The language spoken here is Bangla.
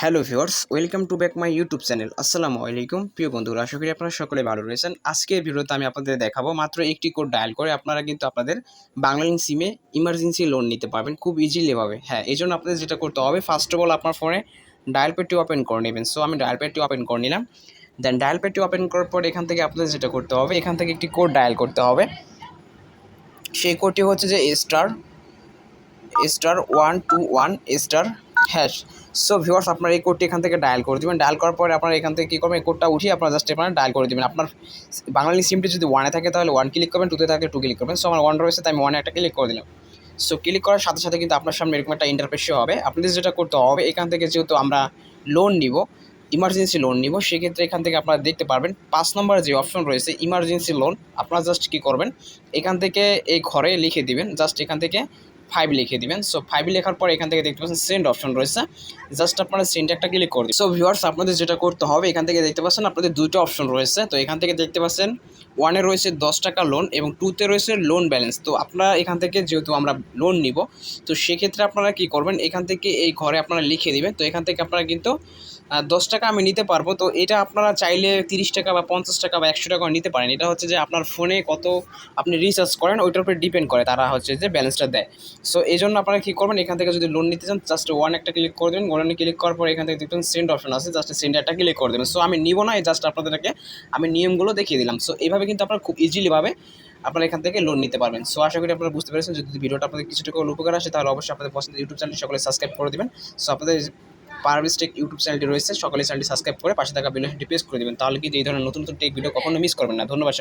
Hello viewers, welcome to back my YouTube channel. আসসালামু আলাইকুম। প্রিয় বন্ধুরা, আশা করি আপনারা সকলে ভালো রয়েছেন। আজকের ভিডিওতে আমি আপনাদের দেখাবো মাত্র একটি কোড ডায়াল করে আপনারা কিন্তু আপনাদের বাংলালিংক সিমে ইমার্জেন্সি লোন নিতে পারবেন খুব ইজিলি ভাবে। হ্যাঁ এই জন্য আপনাদের যেটা করতে হবে ফার্স্ট অফ অল আপনার ফোনে ডায়াল পেডটি ওপেন করে নেবেন। সো আমি ডায়াল পেডটি ওপেন করে নিলাম। দেন ডায়াল পেডটি ওপেন করার পর এখান থেকে আপনাদের যেটা করতে হবে, এখান থেকে একটি কোড ডায়াল করতে হবে। সেই কোডটি হচ্ছে যে star star one two one star hash so viewers আপনার এই কোডটি এখান থেকে ডায়াল করে দেবেন। ডায়াল করার পরে আপনার এখান থেকে কী করবেন? এই কোডটা উঠিয়ে আপনার জাস্ট আপনার ডায়াল করে দেবেন। আপনার বাঙালি সিমটি যদি ওয়ানে থাকে, তাহলে ওয়ান ক্লিক করবেন টুতে থাকে টু ক্লিক করবেন। সো আমার ওয়ান রয়েছে, তাই আমি ওয়ানে একটা ক্লিক করে দিলাম। সো ক্লিক করার সাথে সাথে কিন্তু আপনার সামনে এরকম একটা ইন্টারফেস হবে। আপনাদের যেটা করতে হবে, এখান থেকে যেহেতু আমরা লোন নিব ইমার্জেন্সি লোন নিব, সেক্ষেত্রে এখান থেকে আপনারা দেখতে পারবেন, পাঁচ নম্বর যে অপশন রয়েছে ইমার্জেন্সি লোন আপনারা জাস্ট কী করবেন, এখান থেকে এই ঘরে লিখে দিবেন জাস্ট এখান থেকে ফাইভ লিখে দিবেন। সো ফাইভ লেখার পর এখান থেকে দেখতে পাচ্ছেন সেন্ড অপশন রয়েছে। জাস্ট আপনারা সেন্ড একটা ক্লিক করে সো ভিউয়ার্স আপনাদের যেটা করতে হবে, এখান থেকে দেখতে পাচ্ছেন আপনাদের দুটো অপশন রয়েছে। তো, এখান থেকে দেখতে পাচ্ছেন ওয়ানে রয়েছে দশ টাকা লোন এবং টুতে রয়েছে লোন ব্যালেন্স তো, আপনারা এখান থেকে যেহেতু আমরা লোন নিব, তো সেক্ষেত্রে আপনারা কি করবেন, এখান থেকে এই ঘরে আপনারা লিখে দিবেন। তো, এখান থেকে আপনারা কিন্তু দশ টাকা আমি নিতে পারব। তো, এটা আপনারা চাইলে তিরিশ টাকা বা পঞ্চাশ টাকা বা একশো টাকা নিতে পারেন। এটা হচ্ছে যে আপনার ফোনে কত আপনি রিচার্জ করেন, ওইটার উপরে ডিপেন্ড করে। তারা হচ্ছে যে ব্যালেন্সটা দেয়। সো এই জন্য আপনারা কী করবেন? এখান থেকে যদি লোন নিতে চান জাস্ট ওয়ান একটা ক্লিক করে দেবেন। ওয়ানে ক্লিক করার পর এখান থেকে দেখবেন সেন্ড অপশন আছে। জাস্ট সেন্ড একটা ক্লিক করে দেবেন। সো আমি নিব না, এই জাস্ট আপনাদেরকে আমি নিয়মগুলো দেখিয়ে দিলাম। সো এইভাবে কিন্তু আপনারা খুব ইজিলিভাবে আপনারা এখান থেকে লোন নিতে পারবেন। সো আশা করি আপনারা বুঝতে পেরেছেন যদি ভিডিওটা আপনাদের কিছুটা করে উপকার আসে, তাহলে অবশ্যই আপনাদের পছন্দের ইউটিউব চ্যানেলটি সকলে সাবস্ক্রাইব করে দেবেন। সো আপনাদের পারভিস্টেক ইউটিউব চ্যানেলটি রয়েছে, সকলে চ্যানেলটি সাবস্ক্রাইব করে পাশে থাকা বেল আইকনটি প্রেস করে দেবেন। তাহলে কি এই ধরনের নতুন নতুন টেক ভিডিও কখনো মিস করবেন না। ধন্যবাদ